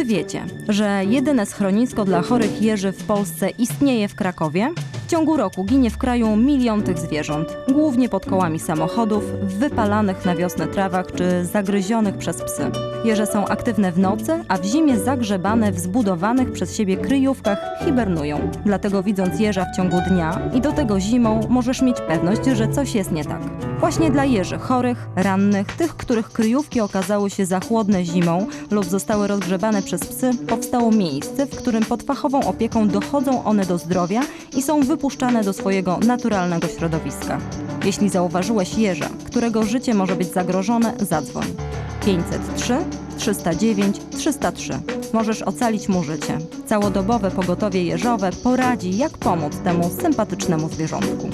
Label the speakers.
Speaker 1: Czy wiecie, że jedyne schronisko dla chorych jeży w Polsce istnieje w Krakowie? W ciągu roku ginie w kraju milion tych zwierząt, głównie pod kołami samochodów, w wypalanych na wiosnę trawach czy zagryzionych przez psy. Jeże są aktywne w nocy, a w zimie zagrzebane w zbudowanych przez siebie kryjówkach hibernują. Dlatego widząc jeża w ciągu dnia i do tego zimą możesz mieć pewność, że coś jest nie tak. Właśnie dla jeży chorych, rannych, tych, których kryjówki okazały się za chłodne zimą lub zostały rozgrzebane przez psy, powstało miejsce, w którym pod fachową opieką dochodzą one do zdrowia i są wypuszczane do swojego naturalnego środowiska. Jeśli zauważyłeś jeża, którego życie może być zagrożone, zadzwoń. 503 309 303. Możesz ocalić mu życie. Całodobowe pogotowie jeżowe poradzi, jak pomóc temu sympatycznemu zwierzątku.